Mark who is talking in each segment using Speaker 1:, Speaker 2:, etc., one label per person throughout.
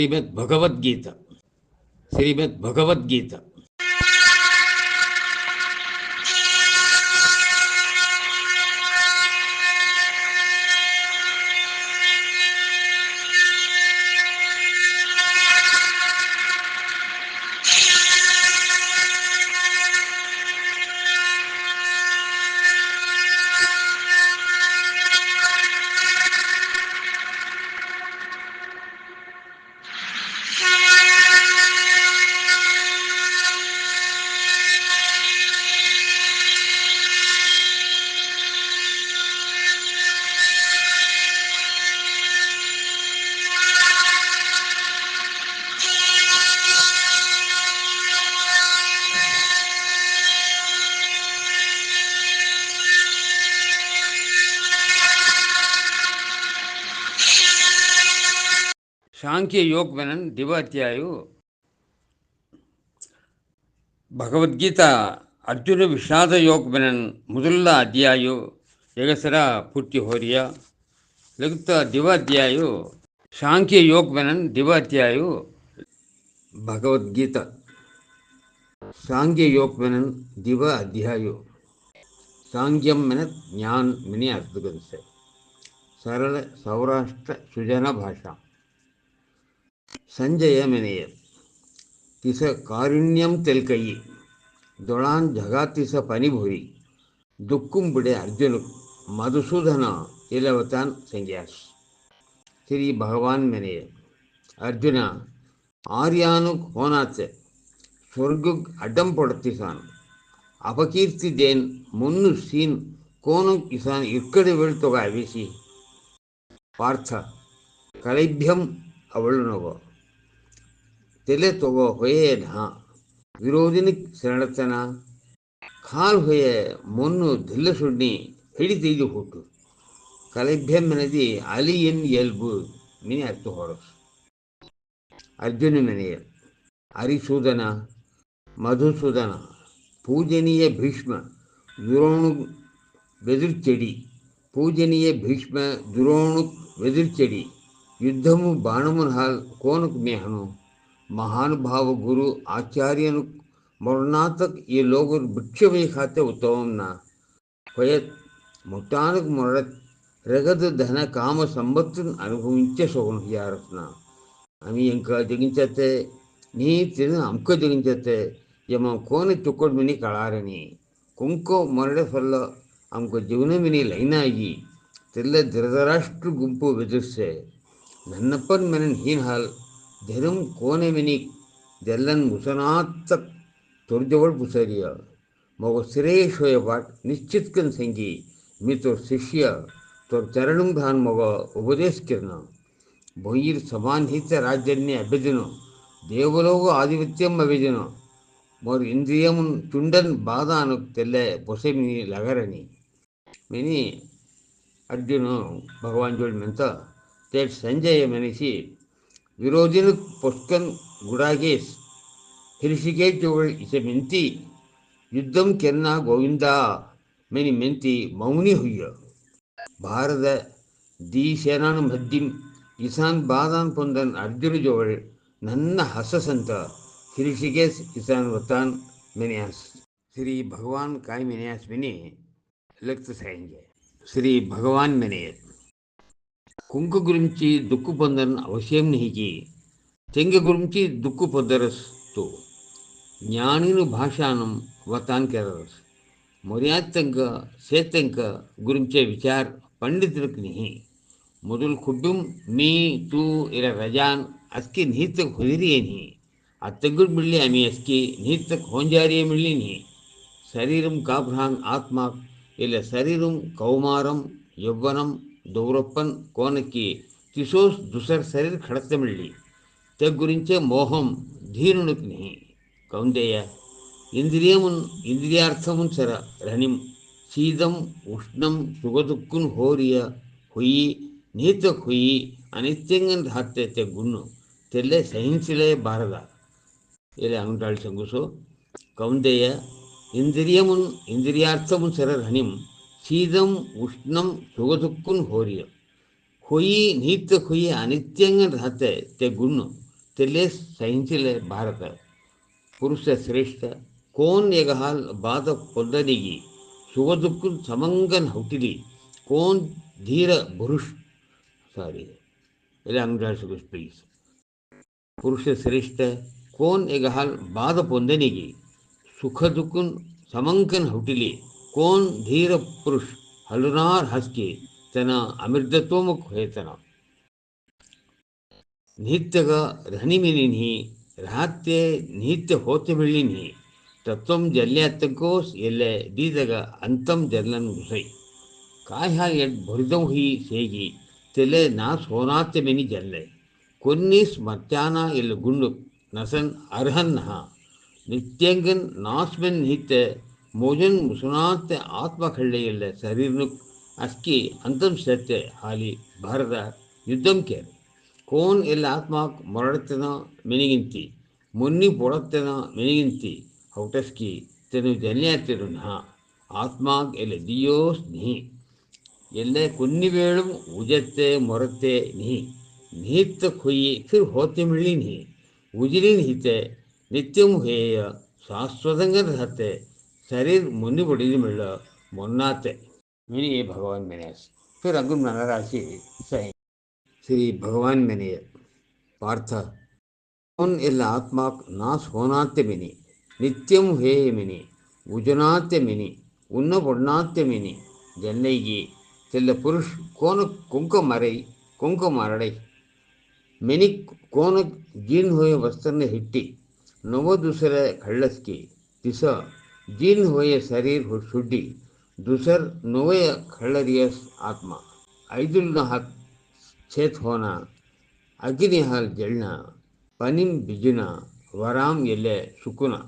Speaker 1: శ్రీమద్ భగవద్గీత శ్రీమద్ భగవద్గీత சாங்கிய யோக்வனன் திவாத்தியாயு ಭಗವದ್ಗೀತಾ ಅರ್ಜುನ ವಿಷಾದ ಯೋಗ್ಬನನ್ ಮೊದಲ ಅಧ್ಯಾಯು ಎಗಸರ ಪೂರ್ತಿ ಹೋರಿಯ ಲಗುತ್ತ ದಿವಾಧ್ಯಾಯು ಸಾಂಖ್ಯ ಯೋಗ್ಬನನ್ ದಿವಾಧ್ಯಾಯು ಭಗವದ್ಗೀತಾ ಸಾಂಖ್ಯ ಯೋಗ್ಬನನ್ ದಿವ ಅಧ್ಯಾಯು ಸಾಂಖ್ಯಂ ಮೆನ ಜ್ಞಾನ್ ಮಿನಿ ಅರ್ಥಗನ್ಸೆ ಸರಳ ಸೌರಾಷ್ಟ್ರ ಸುಜನ ಭಾಷಾ ಸಂಜಯಮೆನೆಯ ತಿಸ ಕಾರುಣ್ಯಂ ತೆಲ್ಕಯಿ ದೊಳಾನ್ ಜಗಾತಿಸ ಪನಿಭುರಿ ದುಕ್ಕುಂಬಿಡೆ ಅರ್ಜುನು ಮಧುಸೂದನ ಇಲವತಾನ್ ಸಂಜ್ಯಾಸ್ ஸ்ரீ பகவான் மெனைய அர்ஜுனா ஆர்யானு கோனாச்ச சொர்க்கு அடம் பொடத்திசான். அபகீர்த்தி தேன் முன்னு சீன் கோனு இசான் இக்கடி வீழ்த்தொகை வீசி பார்த்த கலைபியம் ಅವಳು ನಗೋ. ತಲೆ ತಗೋ ಹೊಯೆ ನಾ. ವಿರೋಧಿನಿ ಶರಣತನ. ಕಾಲ್ ಹೊಯ ಮೊನ್ನು ದಿಲ್ಲ ಸುಡ್ನಿ ಹಿಡಿದೈದು ಹುಟ್ಟು. ಅಲಿ ಎನ್ ಎಲ್ಬು ಮಿನಿ ಅರ್ಥ ಹೊರಸ್ ಅರ್ಜುನ ಮನೆಯ ಅರಿಸೂದನ, ಮಧುಸೂದನ, ಪೂಜನೀಯ ಭೀಷ್ಮ, ದುರೋಣು ಬೆದುರ್ಚಡಿ. ಪೂಜನೀಯ ಭೀಷ್ಮ, ದುರೋಣು ಬೆದುರ್ಚಡಿ. యుద్ధము బాణమున హాల్ కోనుకు మేహను మహానుభావ గురు ఆచార్యను మొరణాతక్ ఈ లోగురు భిక్షమే ఖాతే ఉత్తమంన ಹೊಯತ್ ಮುಟ್ಟಾನಕ್ ಮೊರಡತ್ ರಗದ ಧನ ಕಾಮ ಸಂಪತ್ತನ್ನು అనుభవించే సోగను హియారత్న అమి ఇంకా జగించతే నీ తిన అంక జగించతే యమ కోని ತುಕ್ಕೊಡ್ ಮಿನಿ ಕಳಾರನಿ ಕುಂಕೋ ಮೊರಡೆ ಸೊಲ್ಲ ಅಂಕ ಜೀವನ ಮಿನಿ ಲೈನಾಗಿ ತೆಲ್ಲ ಧೃತರಾಷ್ಟ್ರ ಗುಂಪು ಬೆದರ್ಸೆ நன்னப்பன் மெனன் ஹீன்ஹால் தெரும் கோணமெனி தெல்லன் உசனாத்த தொர்ஜவள் புசரியா मग श्रेयश होय वाट निश्चितकन संगी मी तो शिष्य तो चरण घान मग उपदेश किरण भोईर समान हित राज्याने अभिजन దేవలోగు ఆధిపత్యం అభిజన మోర్ ఇంద్రియము చుండన్ బాధాను తెల్లే పొసమిని లగరని మిని అర్జును భగవాన్ జోడి మెంత તેઠ સંજયે મનીષી વિરોધીનું પુષ્કન ગુડાગેશ હિરષિકેજોળ ઇસે మెంతి యుద్ధం కెన్నా గోవిందా మెని మెంతి మౌని హుయ్య భారత దీసేనాను మధ్యం ఇసాన్ బాదాన్ పొందన్ అర్జునుజోవల్ నన్న హససంత హిరిషికేశ్ ఇసాన్ వతాన్ మినియాస్ श्री भगवान काय मिनयास मिनी लक्त सायंगे श्री भगवान मिनयत कुंक गुरी दुख पंदन अवश्य नहीं की तेंग गुरी दुख पंदरस्तु ज्ञानी भाषा वतान मर्याद सेतंक गुरी विचार पंडित नहीं। मुदल खुबिम मी, तू इला रजान अस्की नहीं तक हुदरी नहीं। अतंगुड़ मिली अमी अस्की नहीं तक मिली नहीं। शरीरम काभ्रांग आत्मा, इला शरीर कौमारम, यौवनम దౌరప్పన్ కోనకి కిషోస్ దుసర్ శరీర్ ఖడతమిళ్ళి తగ్గురించే మోహం ధీరునికి కౌందేయ ఇంద్రియమున్ ఇంద్రియార్థమున్ సర రణిం శీతం ఉష్ణం సుగదుక్కున్ హోరియ హుయి నీత హుయి అనిత్యంగన్ రాత్రే తెగ్గున్ను తెల్లే సహించలే బారద. ఇలా అంగుంటాడు శంగుసు కౌందేయ ఇంద్రియమున్ ఇంద్రియార్థమున్ సర రణిం சீதம் உஷ்ணம் சுகதுக்குன்னு ஹோரிய ಹೊಯಿ ನಿತ್ಯ ಹೊಯಿ ಅನಿತ್ಯಂಗ ರಾಹತೆ ते गुण तेले ಸಹಿಸಿಲೆ ಭಾರತ ಪುರುಷ ಶ್ರೇಷ್ಠ ಕೋನ್ ಎಗಹಾಲ್ ಬಾದ ಪೊದ್ದನಿಗಿ ಸುಖ ದುಃಖ ಸಮಂಗನ್ ಹೌಟಿಲಿ ಕೋನ್ ಧೀರ ಪುರುಷ್ ಸಾರಿ ಎಲ್ಲ ಅಂಗ್ರಾಸು ಪ್ಲೀಸ್ ಪುರುಷ ಶ್ರೇಷ್ಠ ಕೋನ್ ಎಗಹಾಲ್ ಬಾದ ಪೊಂದನಿಗಿ ಸುಖ ದುಃಖ ಸಮಂಕನ್ ಹೌಟಿಲಿ કોણ ધીર પુરુષ હલનાર હસકી તેના અમૃતત્વમુખ હેતના ನಿತ್ಯಗ ರಹಣಿಮಿನಿನಿ ರಹತ್ಯೆ ನಿತ್ಯ ಹೋತಮಿಳಿನಿ ತತ್ವಂ ಜಲ್ಯಾತ್ತಕೋಸ್ ಎಲ್ಲೆ ದೀದಗ ಅಂತಂ ಜಲ್ಲನ್ ಗುಸೈ ಕಾಯ ಎಡ್ ಬುರಿದಂ ಹಿ ಸೇಗಿ ತೆಲೆ ನಾ ಸೋನಾತ್ಯಮೆನಿ ಜಲ್ಲೆ ಕೊನ್ನಿಸ್ ಮತ್ಯಾನ ಎಲ್ಲಿ ಗುಂಡು ನಸನ್ ಅರ್ಹನ್ ನಿತ್ಯಂಗನ್ ನಾಸ್ಮೆನ್ ಹಿತ್ತೆ ಮೋಜನ್ ಮುಸುನಾತ್ಯ ಆತ್ಮ ಕಳ್ಳೆಯಲ್ಲ ಶರೀರ್ನು ಅಸ್ಕಿ ಅಂತಂ ಸತ್ಯ ಹಾಲಿ ಭಾರತ ಯುದ್ಧಂ ಕೇರ್ ಕೋನ್ ಎಲ್ಲ ಆತ್ಮ ಮೊರಡತನ ಮೆನಿಗಿಂತಿ ಮುನ್ನಿ ಪೊಡತನ ಮೆನಿಗಿಂತಿ ಔಟಸ್ಕಿ ತೆನು ಜನ್ಯಾತಿರು ನಃ ಆತ್ಮಾಗ್ ಎಲ್ಲ ದಿಯೋಸ್ ನಿಹಿ ಎಲ್ಲೆ ಕುನ್ನಿವೇಳು ಉಜತ್ತೆ ಮೊರತೆ ನಿಹಿ ನಿಹಿತ್ತ ಕೊಯ್ಯಿ ಫಿರ್ ಹೋತೆ ಮಿಳಿ ನಿಹಿ ಉಜಿರಿ ನಿಹಿತೆ ನಿತ್ಯಂ ಹೇಯ ಶಾಶ್ವತಂಗನ ಹತ್ತೆ ಶರೀರ್ ಮುನ್ನಿ ಬಡಿದು ಮಿಳ್ಳ ಮೊನ್ನಾತೆ मिनी ये भगवान मैंने फिर अगुन राशि सही श्री भगवान मैंने पार्थ कौन ಎಲ್ಲ ಆತ್ಮಾಕ್ ನಾಸ್ ಹೋನಾತ್ಯ ಮಿನಿ ನಿತ್ಯಂ ಹೇ ಮಿನಿ ಉಜನಾತ್ಯ ಮಿನಿ ಉನ್ನ ಪೊಣ್ಣಾತ್ಯ ಮಿನಿ ಜನ್ನೈಗಿ ತೆಲ್ಲ ಪುರುಷ್ ಕೋನ ಕುಂಕ ಮರೈ ಕುಂಕ ಮರಡೈ ಮೆನಿ ಕೋನ ಜೀನ್ ಹೋಯ ವಸ್ತ್ರನ ಹಿಟ್ಟಿ ನವ ದುಸರ ಕಳ್ಳಸ್ಕಿ ದಿಸ ಜೀನ್ ಹೋಯ ಶರೀರ್ ಸುಡ್ಡಿ दुसर नवय खळरियस आत्मा ऐदुल हात छेत होना अग्नि हाल जळना पनिम बिजुना वराम एल्ले सुकुना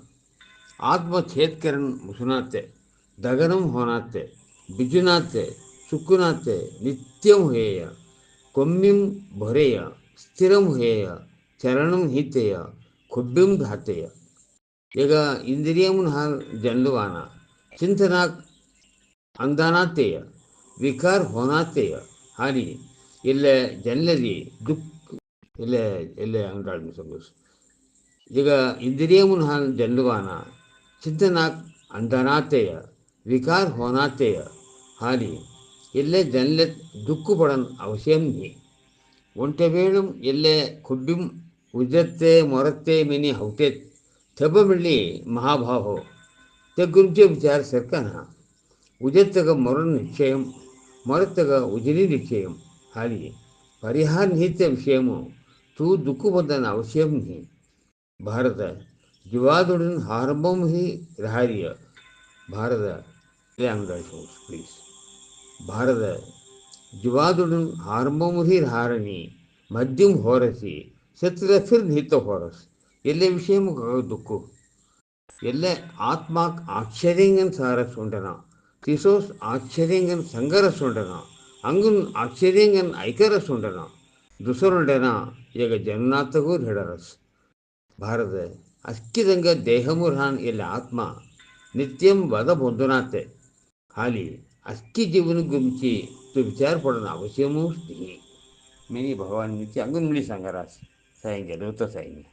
Speaker 1: आत्म छेद करन मुसुनाते दगनम होनाते बिजुनाते सुकुनाते नित्यम हेय ಕೊಮ್ಮಿಂ ಭೊರೆಯ ಸ್ಥಿರಂ ಹೇಯ ಚರಣಂ ಹಿತೆಯ ಖುಬ್ಬಿಂ ಧಾತೆಯ ಈಗ ಇಂದ್ರಿಯಂ ಹರ್ दंडवाना चिंतना ಅಂದಾನಾ ತೇಯ ವಿಕಾರ ಹೋನಾ ತೇಯ ಹಾನಿ. ಇಲ್ಲೇ ಜನಲದಿ ದುಃಖ, ಇಲ್ಲೇ ಇಲ್ಲೇ ಅಂಗಾಡಿ ಸಂಬಂಧ ಈಗ ಇಂದ್ರಿಯಂ ಹರ್ दंडवाना ಚಿಂತನಾ ಅಂದಾನಾ ತೇಯ ವಿಕಾರ ಹೋನಾ ತೇಯ ಹಾನಿ. ಇಲ್ಲೇ ಜನಲೆ ದುಃಖಪಡನ್ ಅವಶ್ಯಂ ನೀ ಒಂಟೆ ಬೇಳುಂ ಇಲ್ಲೇ ಕುಡ್ಡುಂ ಉಜ್ಜತ್ತೆ ಮೊರತ್ತೆ ಮಿನಿ ಹೌತೆ ತೆಬ್ಬಮಿಳ್ಳಿ ಮಹಾಭಾವೋ ತಗ್ಗುಂಚೆ ವಿಚಾರ ಸರ್ಕನ ఉజత్తగ మొర నిశ్చయం మొరత్తగ ಉಜಿರಿ నిశ్చయం. ಹಾಲಿ పరిహార నిహిత విషయము తూ దుఃఖపొందన అవశ్యం హి. భారత జివాదుడిన్ ఆరంభం హి రహార్య. భారత ప్లీజ్. భారత జివాదుడిన్ ఆరంభం హారని మద్యం హోరసి శత్రుఫిర్ నిహిత హోరసి. ಎಲ್ಲ ವಿಷಯಮೂ ದುಃಖು ಎಲ್ಲ ಆತ್ಮಾಕ್ ಆಶ್ಚರ್ಯಂಗನ್ ಸಾರ ಸೊಂಡನ திசோஸ் ஆச்சரியங்கன் சங்கர சுண்டனா அங்குன் ஆச்சரியங்கன் ஐக்கர சுண்டனா ದುಸರುಂಡನ ಈಗ ಜನ್ಮನಾಥಗೂ ಹಿಡರಸ್ ಭಾರತ ಅಕ್ಕಿದಂಗ ದೇಹಮುರ್ಹಾನ್ ಎಲ್ಲ ಆತ್ಮ ನಿತ್ಯಂ ವದ ಬೊಂದುನಾತೆ ಹಾಲಿ ಅಕ್ಕಿ ಜೀವನ ಗುಂಚಿ ತು ವಿಚಾರ ಪಡನ ಅವಶ್ಯವೂ ಸ್ನೇಹಿ ಮಿನಿ ಭಗವಾನ್ ಮಿಚಿ ಅಂಗುನ್ ಮಿಳಿ ಸಂಗರಾಸ್ ಸಾಯಂಗೆ ದೂತ ಸಾಯಂಗೆ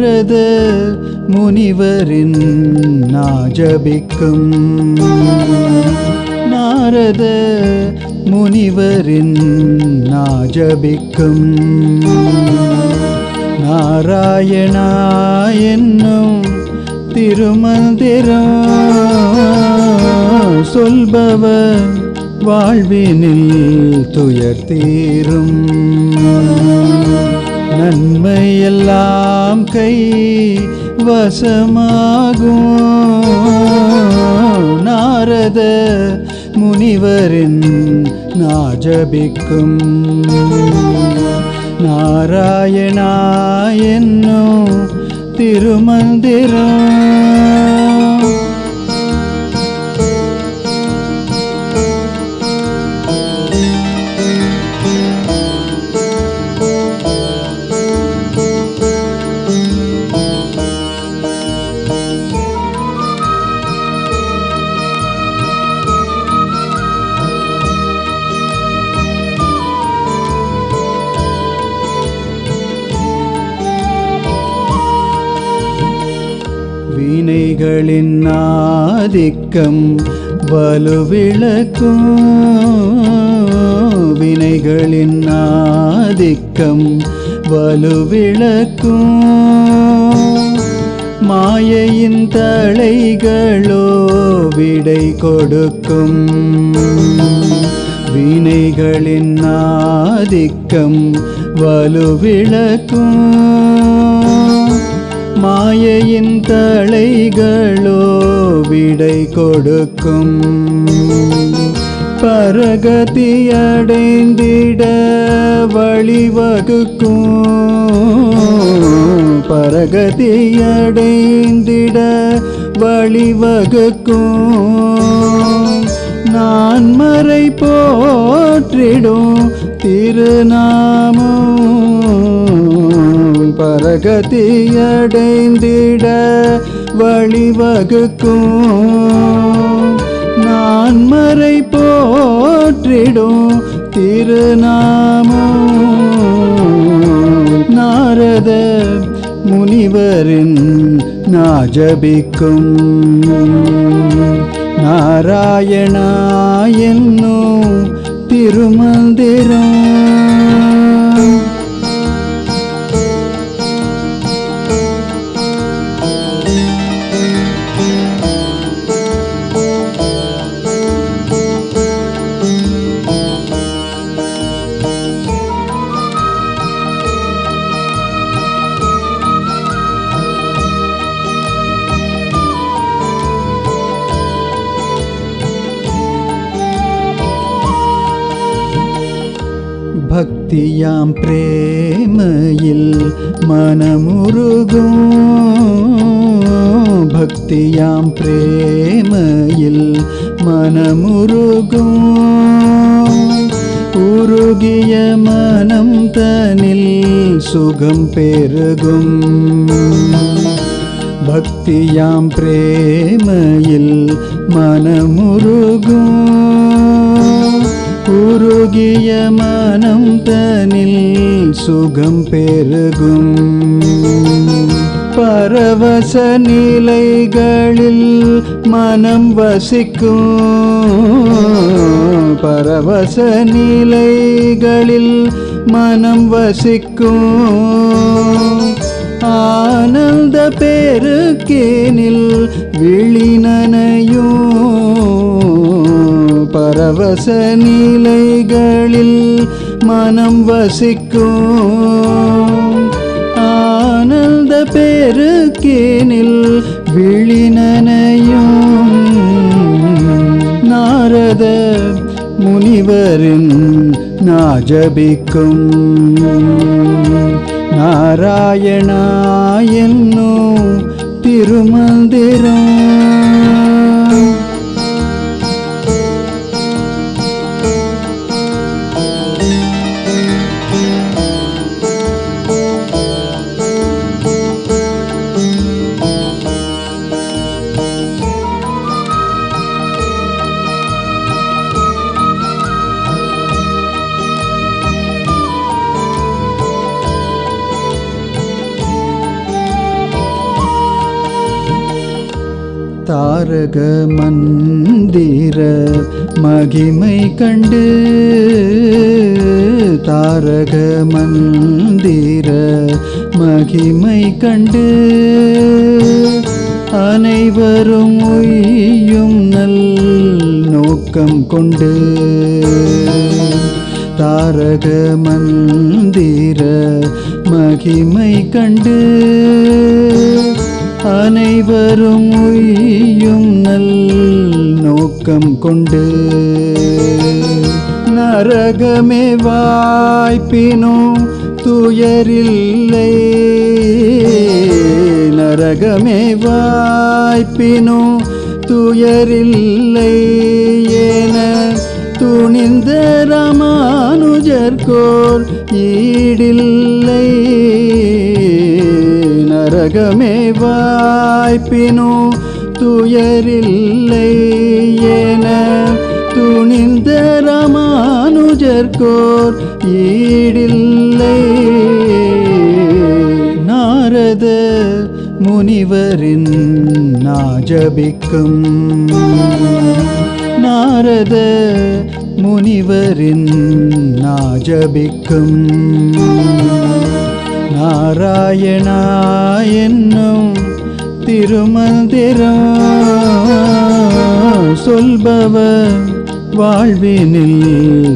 Speaker 2: நாரத முனிவரின் நாஜபிக்கும். நாரத முனிவரின் நாஜபிக்கும். நாராயணா என்னும் திருமந்திரம் சொல்பவர் வாழ்வினில் துயர் தீரும் நன்மையெல்லாம் கை வசமாகும். நாரத முனிவரின் நாஜபிக்கும். நாராயணா என்னும் திருமந்திரம். வினைகளின் ஆதிக்கம் வலுவிளக்கும். வினைகளின் ஆதிக்கம் வலுவிளக்கும். மாயையின் தலைகளோ விடை கொடுக்கும். வினைகளின் ஆதிக்கம் வலுவிளக்கும். மாயையின் தலைகளோ விடை கொடுக்கும். பரகதியடைந்திட வழிவகுக்கும். பரகதியடைந்திட வழிவகுக்கும். நான் மறை போற்றிடும் திருநாமம். பரகதியடைந்திட வழிவகுக்கும். நான் மறை போற்றிடும் திருநாமம். நாரத முனிவரின் நாஜபிக்கும். நாராயணா என்னும் திருமந்திரம். பக்தியாம் பிரேமையில் மனமுருகும். பக்தியாம் பிரேமையில் மனமுருகும். உருகிய மனம் தனில் சுகம் பெருகும். பக்தியாம் பிரேமையில் மனமுருகும். உருகிய மனம் தனில் சுகம் பெருகும். பரவச நிலைகளில் மனம் வசிக்கும். பரவச நிலைகளில் மனம் வசிக்கும். ஆனந்த பெருக்கேனில் விழினனையும் பரவச நிலைகளில் மனம் வசிக்கும். ஆனந்த பெருக்கேனில் விழினனையும். நாரத முனிவரின் நாஜபிக்கும். நாராயணா என்னும் திருமந்திரம். கண்டு தாரக மந்திர மகிமை கண்டு அனைவரும் உயும் நல் நோக்கம் கொண்டு தாரக மந்திர மகிமை கண்டு அனைவரும் உயும் நல் நோக்கம் கொண்டு நரகமே வாய்ப்பினோ துயரில்லை. நரகமே வாய்ப்பினோ துயரில்லை. என துணிந்த ராமானுஜர்கோர் ஈடில்லை. உலகமே வாய்ப்பினோ துயரில்லை என துணிந்த ராமானுஜர்கோர் ஈடில்லை. நாரத முனிவரின் நாஜபிக்கும் நாரத முனிவரின் நாஜபிக்கும். நாராயணா என்னும் திருமந்திரம். சொல்பவர் வாழ்வினில்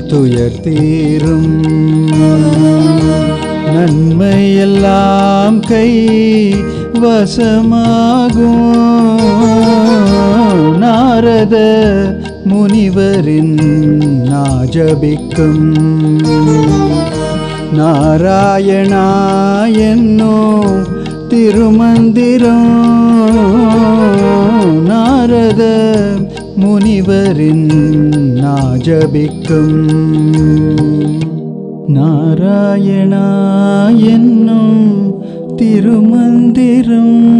Speaker 2: துயர் தீரும் நன்மையெல்லாம் கை வசமாகும். நாரத முனிவரின் நாஜபிக்கும். நாராயணா என்னோ திருமந்திரம். நாரத முனிவரின் நாஜபிக்கும். நாராயணா என்னும் திருமந்திரம்.